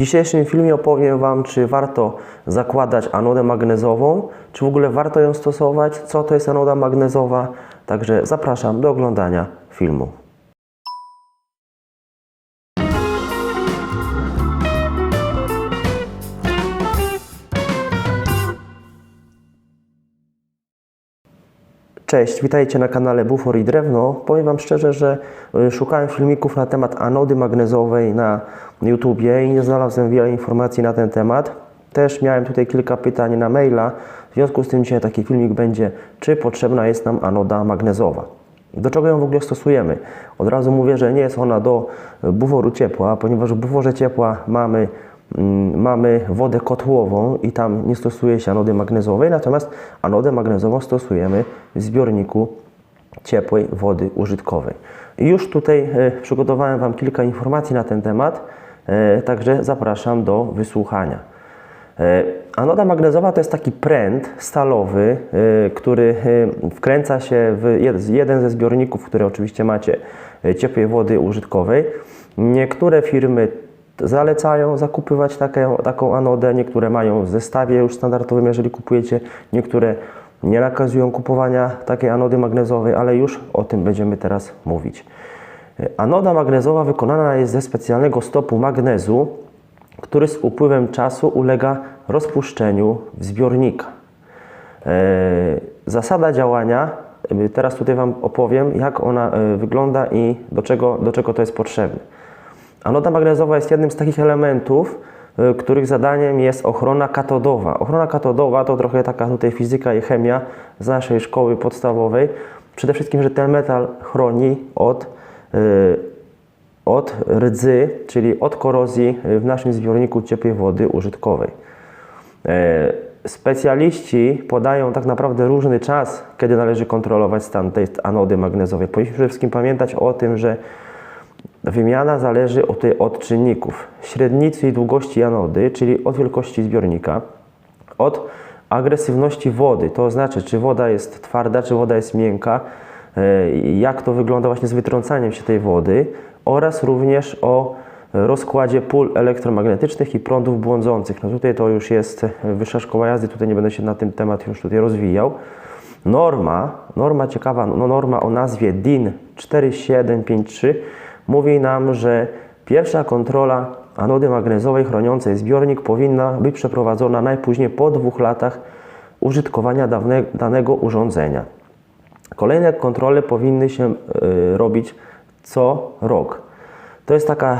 W dzisiejszym filmie opowiem Wam, czy warto zakładać anodę magnezową, czy w ogóle warto ją stosować, co to jest anoda magnezowa. Także zapraszam do oglądania filmu. Cześć, witajcie na kanale Bufor i Drewno. Powiem Wam szczerze, że y, szukałem filmików na temat anody magnezowej na YouTubie i nie znalazłem wiele informacji na ten temat. Też miałem tutaj kilka pytań na maila. W związku z tym dzisiaj taki filmik będzie, czy potrzebna jest nam anoda magnezowa. Do czego ją w ogóle stosujemy? Od razu mówię, że nie jest ona do buforu ciepła, ponieważ w buforze ciepła mamy mamy wodę kotłową i tam nie stosuje się anody magnezowej, natomiast anodę magnezową stosujemy w zbiorniku ciepłej wody użytkowej. Już tutaj e, przygotowałem Wam kilka informacji na ten temat, e, także zapraszam do wysłuchania. E, Anoda magnezowa to jest taki pręt stalowy, który wkręca się w jed- jeden ze zbiorników, które oczywiście macie ciepłej wody użytkowej. Niektóre firmy zalecają zakupywać takie, taką anodę, niektóre mają w zestawie już standardowym, jeżeli kupujecie, niektóre nie nakazują kupowania takiej anody magnezowej, ale już o tym będziemy teraz mówić. Anoda magnezowa wykonana jest ze specjalnego stopu magnezu, który z upływem czasu ulega rozpuszczeniu w zbiornika. E, Zasada działania, e, teraz tutaj Wam opowiem, jak ona e, wygląda i do czego, do czego to jest potrzebne. Anoda magnezowa jest jednym z takich elementów, y, których zadaniem jest ochrona katodowa. Ochrona katodowa to trochę taka tutaj fizyka i chemia z naszej szkoły podstawowej. Przede wszystkim, że ten metal chroni od, y, od rdzy, czyli od korozji w naszym zbiorniku ciepłej wody użytkowej. E, Specjaliści podają tak naprawdę różny czas, kiedy należy kontrolować stan tej anody magnezowej. Powinniśmy przede wszystkim pamiętać o tym, że Wymiana zależy od, od czynników średnicy i długości anody, czyli od wielkości zbiornika, od agresywności wody, to znaczy czy woda jest twarda, czy woda jest miękka, e, jak to wygląda właśnie z wytrącaniem się tej wody oraz również o rozkładzie pól elektromagnetycznych i prądów błądzących. No tutaj to już jest wyższa szkoła jazdy, tutaj nie będę się na ten temat już tutaj rozwijał. Norma, norma ciekawa, no norma o nazwie DIN 4753 mówi nam, że pierwsza kontrola anody magnezowej chroniącej zbiornik powinna być przeprowadzona najpóźniej po dwóch latach użytkowania dawne, danego urządzenia. Kolejne kontrole powinny się y, robić co rok. To jest taka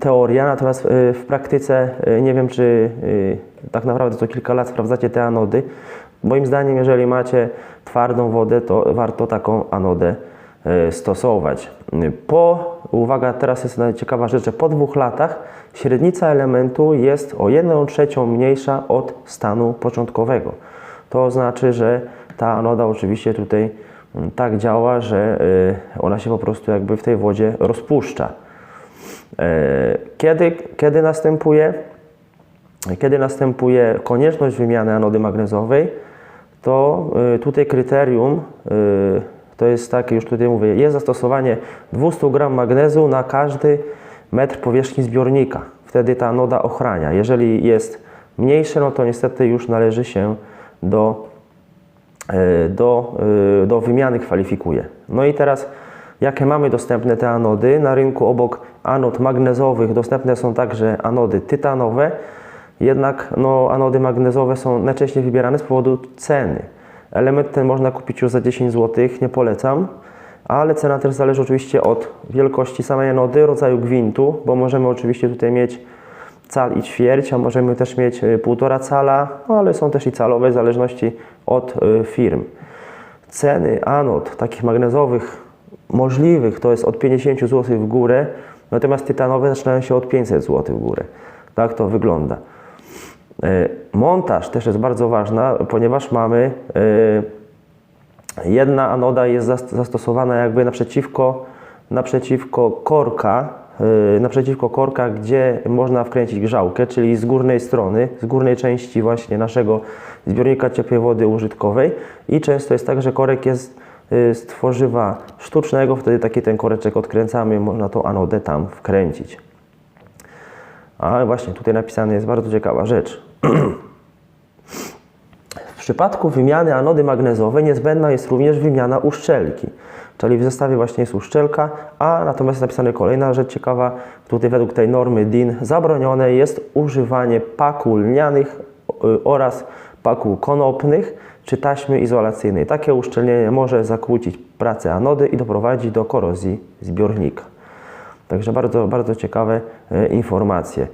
teoria, natomiast y, w praktyce y, nie wiem, czy y, tak naprawdę co kilka lat sprawdzacie te anody. Moim zdaniem, jeżeli macie twardą wodę, to warto taką anodę stosować. Po, uwaga, teraz jest ciekawa rzecz, że po dwóch latach średnica elementu jest o 1 trzecią mniejsza od stanu początkowego. To znaczy, że ta anoda oczywiście tutaj mm, tak działa, że y, ona się po prostu jakby w tej wodzie rozpuszcza. E, Kiedy, kiedy następuje? Kiedy następuje konieczność wymiany anody magnezowej, to y, tutaj kryterium y, to jest takie, już tutaj mówię, jest zastosowanie 200 gram magnezu na każdy metr powierzchni zbiornika. Wtedy ta anoda ochrania. Jeżeli jest mniejsze, no to niestety już należy się do e, do, e, do wymiany kwalifikuje. No i teraz, jakie mamy dostępne te anody? Na rynku obok anod magnezowych dostępne są także anody tytanowe, jednak no, anody magnezowe są najczęściej wybierane z powodu ceny. Element ten można kupić już za 10 zł, nie polecam, ale cena też zależy oczywiście od wielkości samej anody, rodzaju gwintu, bo możemy oczywiście tutaj mieć cal i ćwierć, a możemy też mieć y, półtora cala, no ale są też i calowe w zależności od y, firm. Ceny anod takich magnezowych możliwych to jest od 50 zł w górę, natomiast tytanowe zaczynają się od 500 zł w górę. Tak to wygląda. Y, Montaż też jest bardzo ważna, ponieważ mamy y, jedna anoda jest zas- zastosowana jakby naprzeciwko, naprzeciwko korka, yy, naprzeciwko korka, gdzie można wkręcić grzałkę, czyli z górnej strony, z górnej części właśnie naszego zbiornika ciepłej wody użytkowej i często jest tak, że korek jest z tworzywa sztucznego, wtedy taki ten koreczek odkręcamy, można tą anodę tam wkręcić. A właśnie tutaj napisane jest bardzo ciekawa rzecz. W przypadku wymiany anody magnezowej niezbędna jest również wymiana uszczelki. Czyli w zestawie właśnie jest uszczelka, a natomiast jest napisana kolejna rzecz ciekawa, tutaj według tej normy DIN zabronione jest używanie paku lnianych y, oraz paku konopnych czy taśmy izolacyjnej. Takie uszczelnienie może zakłócić pracę anody i doprowadzić do korozji zbiornika. Także bardzo, bardzo ciekawe e, informacje.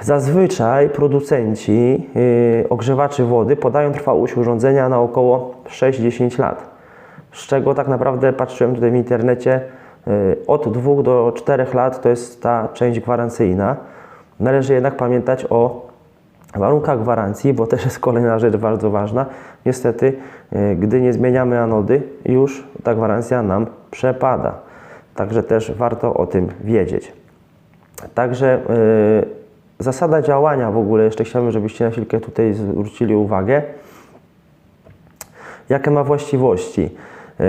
Zazwyczaj producenci e, ogrzewaczy wody podają trwałość urządzenia na około 6-10 lat. Z czego tak naprawdę patrzyłem tutaj w internecie, e, od 2 do 4 lat to jest ta część gwarancyjna. Należy jednak pamiętać o warunkach gwarancji, bo też jest kolejna rzecz bardzo ważna. Niestety, e, gdy nie zmieniamy anody, już ta gwarancja nam przepada. Także też warto o tym wiedzieć. Także e, zasada działania w ogóle, jeszcze chciałbym, żebyście na chwilkę tutaj zwrócili uwagę. Jakie ma właściwości? E,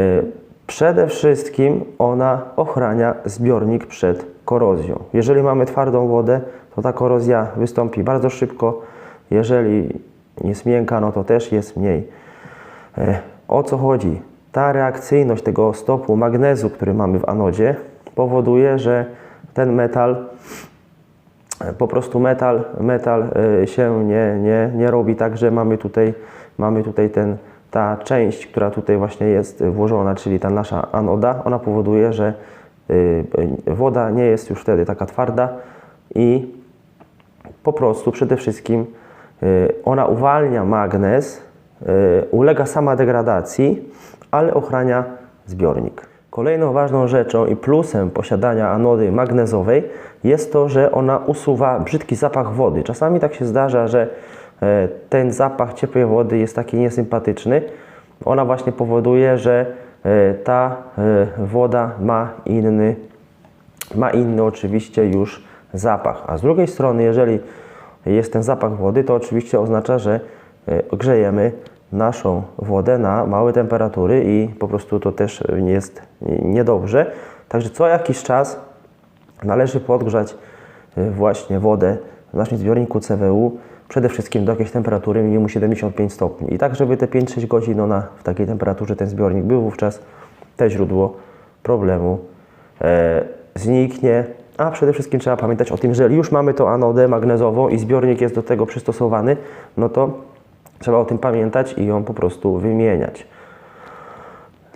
Przede wszystkim ona ochrania zbiornik przed korozją. Jeżeli mamy twardą wodę, to ta korozja wystąpi bardzo szybko. Jeżeli jest miękka, no to też jest mniej. E, O co chodzi? Ta reakcyjność tego stopu magnezu, który mamy w anodzie, powoduje, że ten metal, po prostu metal, metal e, się nie, nie, nie robi tak, że mamy tutaj, mamy tutaj ten, ta część, która tutaj właśnie jest włożona, czyli ta nasza anoda, ona powoduje, że y, woda nie jest już wtedy taka twarda i po prostu przede wszystkim ona uwalnia magnez, ulega sama degradacji, ale ochrania zbiornik. Kolejną ważną rzeczą i plusem posiadania anody magnezowej jest to, że ona usuwa brzydki zapach wody. Czasami tak się zdarza, że e, ten zapach ciepłej wody jest taki niesympatyczny. Ona właśnie powoduje, że e, ta e, woda ma inny, ma inny oczywiście już zapach. A z drugiej strony, jeżeli jest ten zapach wody, to oczywiście oznacza, że grzejemy naszą wodę na małe temperatury i po prostu to też jest niedobrze. Także co jakiś czas należy podgrzać e, właśnie wodę w naszym zbiorniku CWU przede wszystkim do jakiejś temperatury minimum 75 stopni. I tak, żeby te 5-6 godzin ona w takiej temperaturze ten zbiornik był wówczas te źródło problemu e, zniknie. A przede wszystkim trzeba pamiętać o tym, że jeżeli już mamy tą anodę magnezową i zbiornik jest do tego przystosowany, no to trzeba o tym pamiętać i ją po prostu wymieniać.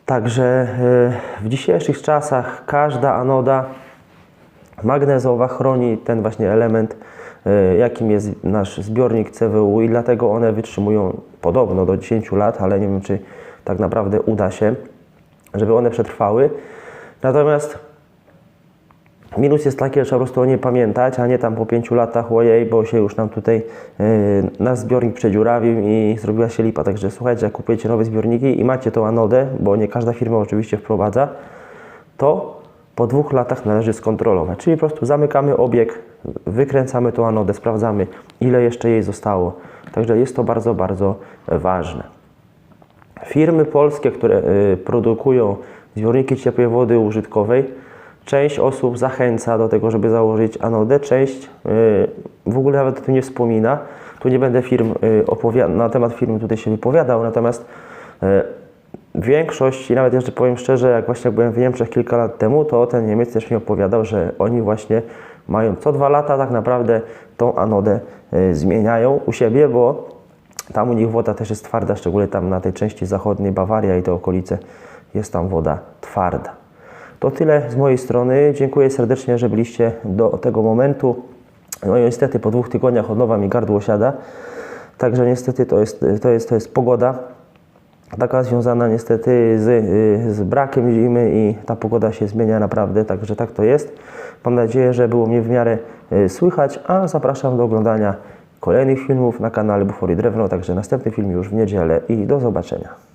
Także e, w dzisiejszych czasach każda anoda magnezowa chroni ten właśnie element, e, jakim jest nasz zbiornik CWU i dlatego one wytrzymują podobno do 10 lat, ale nie wiem, czy tak naprawdę uda się, żeby one przetrwały. Natomiast minus jest taki, że trzeba po prostu o nie pamiętać, a nie tam po 5 latach, ojej, bo się już nam tutaj e, nasz zbiornik przedziurawił i zrobiła się lipa. Także słuchajcie, jak kupujecie nowe zbiorniki i macie tą anodę, bo nie każda firma oczywiście wprowadza, to po dwóch latach należy skontrolować. Czyli po prostu zamykamy obieg, wykręcamy tą anodę, sprawdzamy ile jeszcze jej zostało. Także jest to bardzo, bardzo ważne. Firmy polskie, które y, produkują zbiorniki ciepłej wody użytkowej, część osób zachęca do tego, żeby założyć anodę, część y, w ogóle nawet o tym nie wspomina. Tu nie będę firm y, na temat firm tutaj się wypowiadał, natomiast y, większość, i nawet jeszcze powiem szczerze, jak właśnie byłem w Niemczech kilka lat temu, to ten Niemiec też mi opowiadał, że oni właśnie mają co dwa lata tak naprawdę tą anodę zmieniają u siebie, bo tam u nich woda też jest twarda, szczególnie tam na tej części zachodniej Bawaria i te okolice jest tam woda twarda. To tyle z mojej strony. Dziękuję serdecznie, że byliście do tego momentu. No i niestety po dwóch tygodniach od nowa mi gardło siada. Także niestety to jest, to jest, to jest pogoda taka związana niestety z, z brakiem zimy i ta pogoda się zmienia naprawdę, także tak to jest. Mam nadzieję, że było mnie w miarę y, słychać, a zapraszam do oglądania kolejnych filmów na kanale Bufory Drewno, także następny film już w niedzielę i do zobaczenia.